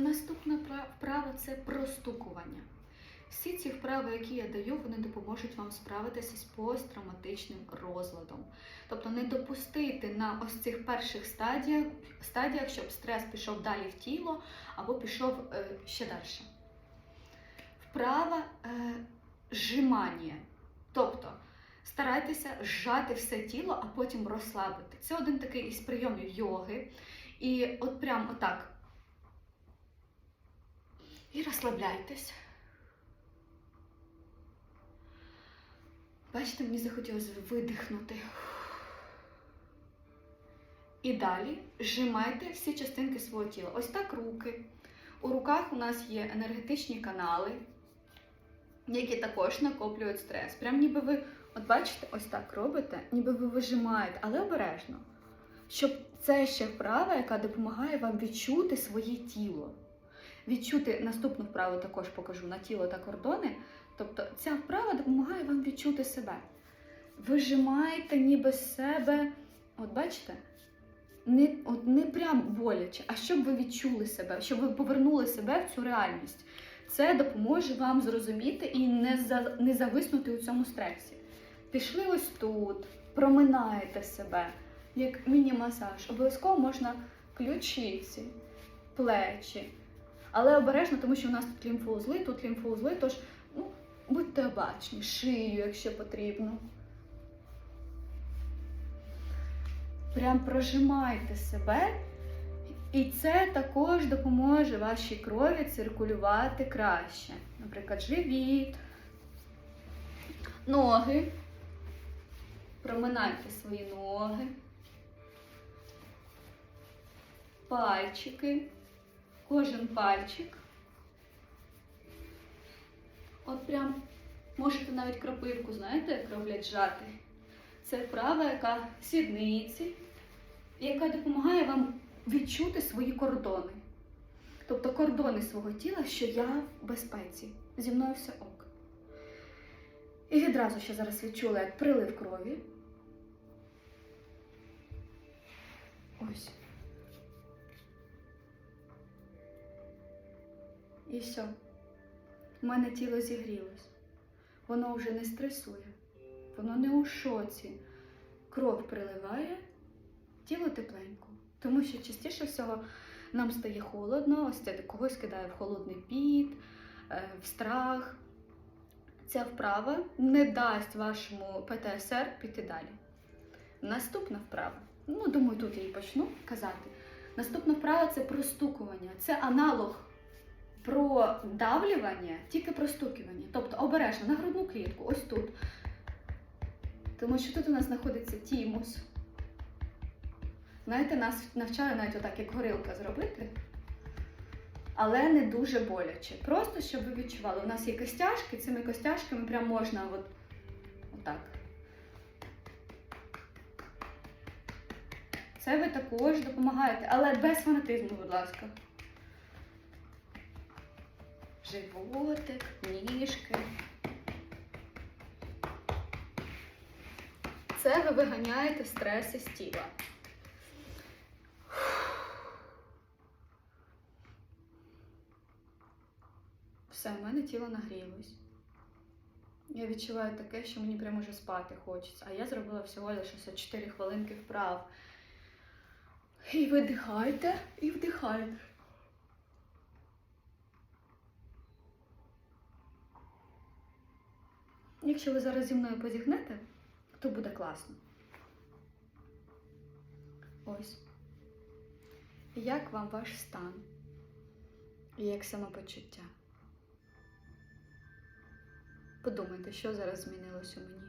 Наступна пра- вправа це простукування. Всі ці вправи, які я даю, вони допоможуть вам справитися з посттравматичним розладом. Тобто не допустити на ось цих перших стадіях, стадіях щоб стрес пішов далі в тіло або пішов е, ще далі. Вправа е, зжимання. Тобто старайтеся зжати все тіло, а потім розслабити. Це один такий із прийомів йоги. І от прям отак. І розслабляйтесь. Бачите, мені захотілося видихнути. І далі зжимайте всі частинки свого тіла. Ось так руки. У руках у нас є енергетичні канали, які також накоплюють стрес. Прям ніби ви, от бачите, ось так робите, ніби ви вижимаєте, але обережно. Щоб це ще вправа, яка допомагає вам відчути своє тіло. Відчути наступну вправу також покажу на тіло та кордони. Тобто ця вправа допомагає вам відчути себе. Вижимаєте ніби себе, от бачите, не, от не прям боляче, а щоб ви відчули себе, щоб ви повернули себе в цю реальність. Це допоможе вам зрозуміти і не, за, не зависнути у цьому стресі. Пішли ось тут, проминаєте себе, як міні-масаж. Обов'язково можна ключиці, плечі. Але обережно, тому що у нас тут лімфоузли, тут лімфоузли, тож ну, будьте обачні, шию, якщо потрібно. Прям прожимайте себе, і це також допоможе вашій крові циркулювати краще. Наприклад, живіт, ноги. Проминайте свої ноги, пальчики, кожен пальчик. От прям можете навіть кропивку, знаєте, як роблять жати. Це вправа, яка сідниці, яка допомагає вам відчути свої кордони. Тобто кордони свого тіла, що я в безпеці. Зі мною все ок. І відразу ще зараз відчула, як прилив крові. Ось. І все. У мене тіло зігрілось. Воно вже не стресує, воно не у шоці. Кров приливає, тіло тепленько. Тому що частіше всього нам стає холодно, ось це когось кидає в холодний піт, е, в страх. Ця вправа не дасть вашому ПТСР піти далі. Наступна вправа. Ну, думаю, тут я і почну казати. Наступна вправа це простукування. Це аналог продавлювання, тільки простукування. Тобто обережно на грудну клітку, ось тут. Тому що тут у нас знаходиться тімус. Знаєте, нас навчали навіть отак, як горилка зробити. Але не дуже боляче. Просто щоб ви відчували. У нас є костяшки, цими костяшками прям можна от, отак. Це ви також допомагаєте, але без фанатизму, будь ласка. Животик, ніжки. Це ви виганяєте стреси з тіла. Все, в мене тіло нагрілось. Я відчуваю таке, що мені прямо вже спати хочеться. А я зробила всього лише ось 4 хвилинки вправ. І видихайте, і вдихайте. Якщо ви зараз зі мною позігнете, то буде класно. Ось. Як вам ваш стан? І як самопочуття? Подумайте, що зараз змінилось у мені.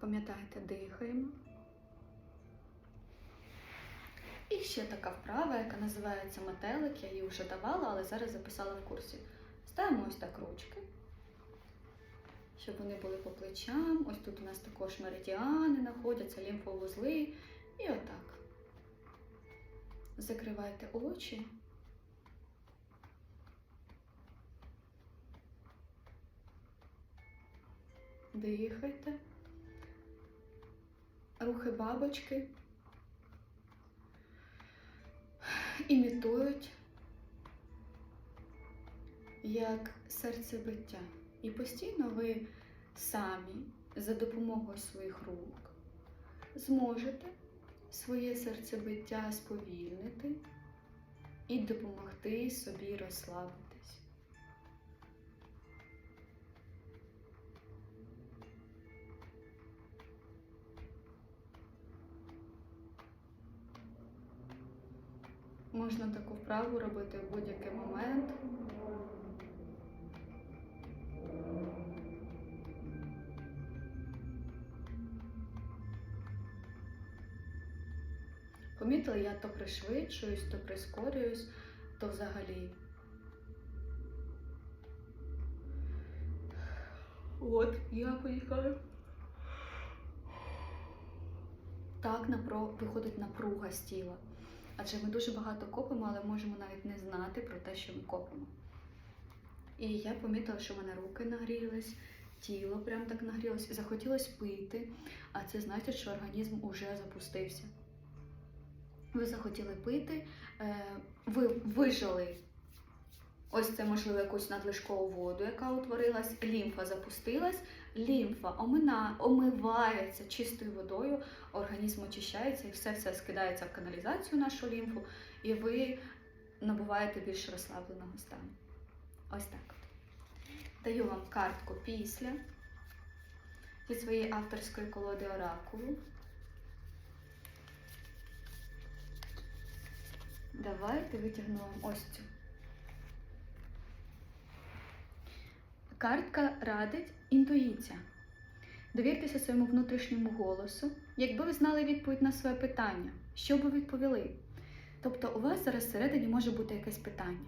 Пам'ятаєте, дихаємо. І ще така вправа, яка називається метелик. Я її вже давала, але зараз записала в курсі. Ставимо ось так ручки, щоб вони були по плечам. Ось тут у нас також меридіани знаходяться, лімфовузли. І отак. Закривайте очі. Дихайте. Рухи бабочки. Імітують як серцебиття. І постійно ви самі за допомогою своїх рук зможете своє серцебиття сповільнити і допомогти собі розслабитись. Можна таку вправу робити в будь-який момент. Помітила, я то пришвидшуюсь, то прискорююсь, то взагалі. От, я поїхаю. Так напро... виходить напруга з тіла. Адже ми дуже багато копимо, але можемо навіть не знати про те, що ми копимо. І я помітила, що в мене руки нагрілись, тіло прям так нагрілось, і захотілось пити, а це значить, що організм уже запустився. Ви захотіли пити, е, ви вижили ось це, можливо, якусь надлишкову воду, яка утворилась, лімфа запустилась, лімфа омина, омивається чистою водою, організм очищається і все скидається в каналізацію нашу лімфу, і ви набуваєте більш розслабленого стану. Ось так. Даю вам картку після від своєї авторської колоди оракулу. Давайте витягну вам ось цю. Картка радить інтуїція. Довіртеся своєму внутрішньому голосу. Якби ви знали відповідь на своє питання, що би відповіли? Тобто у вас зараз всередині може бути якесь питання.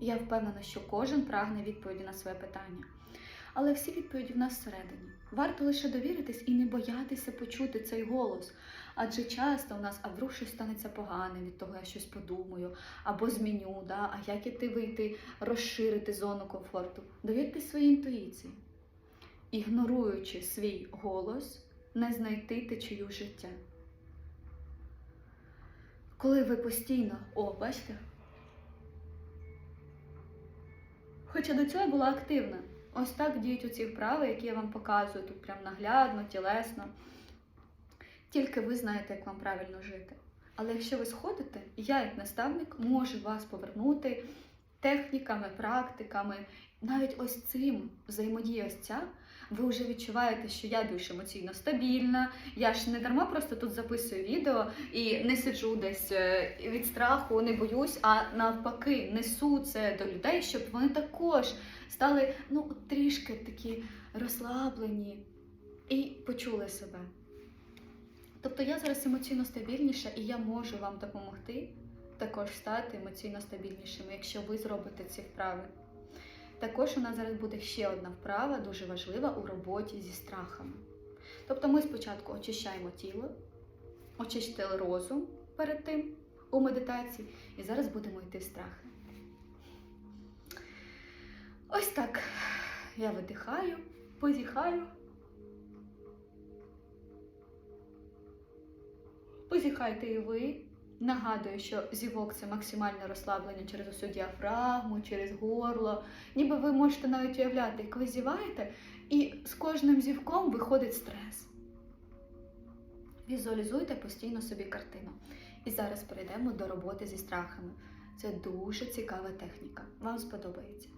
Я впевнена, що кожен прагне відповіді на своє питання. Але всі відповіді в нас всередині. Варто лише довіритись і не боятися почути цей голос. Адже часто у нас, а вдруг щось станеться погане від того, я щось подумаю, або зміню, да? а як іти вийти, розширити зону комфорту. Довіртесь своїй інтуїції. Ігноруючи свій голос, не знайти течію життя. Коли ви постійно, о, бачите? Хоча до цього я була активна. Ось так діють оці вправи, які я вам показую тут прям наглядно, тілесно. Тільки ви знаєте, як вам правильно жити. Але якщо ви сходите, я, як наставник, можу вас повернути техніками, практиками, навіть ось цим взаємодія ось ця, ви вже відчуваєте, що я більш емоційно стабільна. Я ж не дарма просто тут записую відео і не сиджу десь е, від страху, не боюсь, а навпаки, несу це до людей, щоб вони також стали ну, трішки такі розслаблені і почули себе. Тобто я зараз емоційно стабільніша, і я можу вам допомогти також стати емоційно стабільнішими, якщо ви зробите ці вправи. Також у нас зараз буде ще одна вправа, дуже важлива у роботі зі страхами. Тобто ми спочатку очищаємо тіло, очистили розум перед тим у медитації, і зараз будемо йти в страхи. Ось так. Я видихаю, позіхаю. Позіхайте і ви. Нагадую, що зівок це максимальне розслаблення через усю діафрагму, через горло. Ніби ви можете навіть уявляти, як ви зіваєте, і з кожним зівком виходить стрес. Візуалізуйте постійно собі картину. І зараз перейдемо до роботи зі страхами. Це дуже цікава техніка. Вам сподобається.